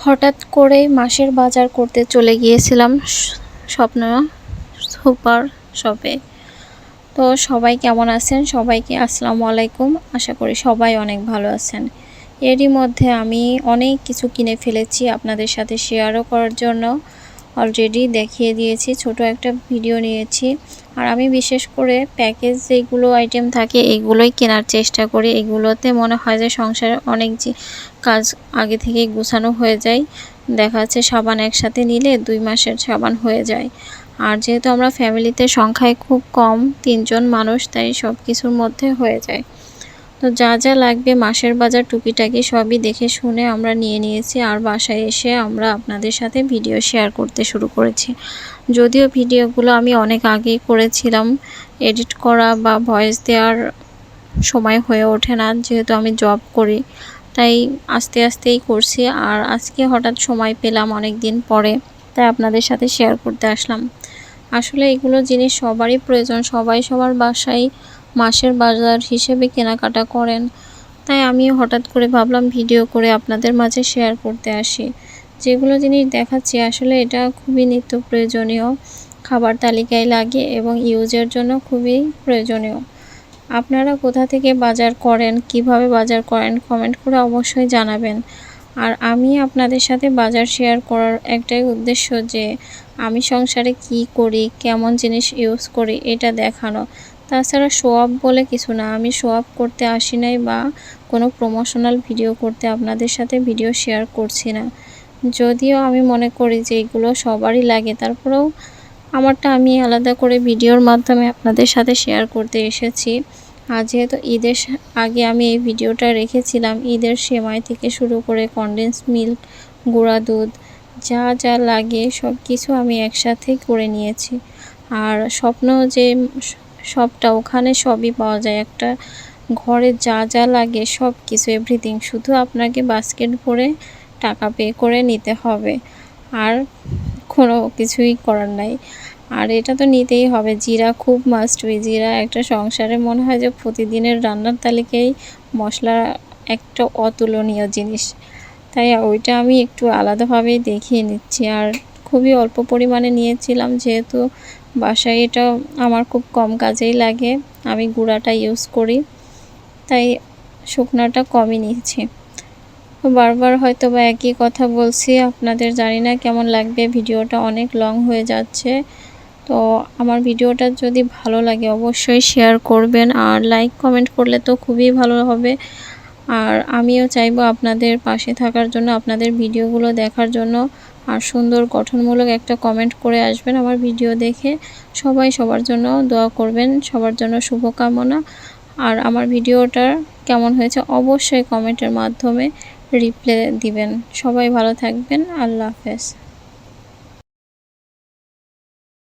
হঠাৎ করেই মাসের বাজার করতে চলে গিয়েছিলাম স্বপ্ন সুপার শপে। তো সবাই কেমন আছেন? সবাইকে আসসালামু আলাইকুম। আশা করি সবাই অনেক ভালো আছেন। এরই মধ্যে আমি অনেক কিছু কিনে ফেলেছি আপনাদের সাথে শেয়ারও করার জন্য। অলরেডি দেখিয়ে দিয়েছি, ছোট একটা ভিডিও নিয়েছি। আর আমি বিশেষ করে প্যাকেজ যেগুলো আইটেম থাকে, এগুলোই কেনার চেষ্টা করি। এগুলোতে মনে হয় যে সংসারে অনেক যে কাজ আগে থেকেই গুছানো হয়ে যায়। দেখা যাচ্ছে সাবান একসাথে নিলে দুই মাসের সাবান হয়ে যায়। আর যেহেতু আমরা ফ্যামিলিতে সংখ্যায় খুব কম, তিনজন মানুষ, তাই সব কিছুর মধ্যে হয়ে যায়। তো যা যা লাগবে মাসের বাজার টুকিটাকি সবই দেখে শুনে আমরা নিয়ে নিয়েছি আর বাসায় এসে আমরা আপনাদের সাথে ভিডিও শেয়ার করতে শুরু করেছি। যদিও ভিডিওগুলো আমি অনেক আগেই করেছিলাম, এডিট করা বা ভয়েস দেওয়ার সময় হয়ে ওঠে না, যেহেতু আমি জব করি, তাই আস্তে আস্তেই করছি আর আজকে হঠাৎ সময় পেলাম অনেক দিন পরে, তাই আপনাদের সাথে শেয়ার করতে আসলাম। আসলে এগুলো জিনিস সবারই প্রয়োজন, সবাই সবার বাসায় মাসের বাজার হিসেবে কেনাকাটা করেন। তাই আমি হঠাৎ করে ভাবলাম ভিডিও করে আপনাদের মাঝে শেয়ার করতে আসি। যেগুলো জিনিস দেখাচ্ছি, আসলে এটা খুবই নিত্য প্রয়োজনীয়। খাবার তালিকায় লাগে এবং ইউজের জন্য খুবই প্রয়োজনীয়। আপনারা কোথা থেকে বাজার করেন, কীভাবে বাজার করেন কমেন্ট করে অবশ্যই জানাবেন। আর আমি আপনাদের সাথে বাজার শেয়ার করার একটাই উদ্দেশ্য যে, আমি সংসারে কি করি, কেমন জিনিস ইউজ করি, এটা দেখানো। তাছাড়া আপ বলে কিছু না। আমি আপ করতে আসি নাই বা কোনো প্রমোশনাল ভিডিও করতে আপনাদের সাথে ভিডিও শেয়ার করছি না। যদিও আমি মনে করি যে এগুলো সবারই লাগে। তারপরেও আমারটা আমি আলাদা করে ভিডিওর মাধ্যমে আপনাদের সাথে শেয়ার করতে এসেছি। আর যেহেতু ঈদের আগে আমি এই ভিডিওটা রেখেছিলাম, ঈদের সেমাই থেকে শুরু করে কনডেন্স মিল্ক গুঁড়া দুধ, যা যা লাগে সব কিছু আমি একসাথে করে নিয়েছি। আর স্বপ্ন যে সবটা ওখানে সবই পাওয়া যায়। একটা ঘরে যা যা লাগে সব কিছু এভরিথিং শুধু আপনাকে বাস্কেট ভরে টাকা পে করে নিতে হবে। আর কোনো কিছুই করার নাই। আর এটা তো নিতেই হবে। জিরা খুব মাস্ট বি জিরা একটা সংসারে মনে হয় যে প্রতিদিনের রান্নার তালিকায় মশলা একটা অতুলনীয় জিনিস। তাই ওইটা আমি একটু আলাদাভাবেই দেখিয়ে নিচ্ছি। আর খুবই অল্প পরিমাণে নিয়েছিলাম যেহেতু বাসায় এটা আমার খুব কম কাজেই লাগে। আমি গুঁড়াটা ইউজ করি, তাই শুকনাটা কমই নিয়েছি। বারবার হয়তো বা একই কথা বলছি, আপনাদের জানি না কেমন লাগবে, ভিডিওটা অনেক লং হয়ে যাচ্ছে। তো আমার ভিডিওটা যদি ভালো লাগে অবশ্যই শেয়ার করবেন, আর লাইক কমেন্ট করলে তো খুবই ভালো হবে। আর আমিও চাইব আপনাদের পাশে থাকার জন্য, আপনাদের ভিডিওগুলো দেখার জন্য। আর সুন্দর, গঠনমূলক একটা কমেন্ট করে আসবেন আমার ভিডিও দেখে। সবাই সবার জন্য দোয়া করবেন, সবার জন্য শুভকামনা। আর আমার ভিডিওটার কেমন হয়েছে অবশ্যই কমেন্টের মাধ্যমে রিপ্লাই দিবেন। সবাই ভালো থাকবেন, আল্লাহ হাফেজ।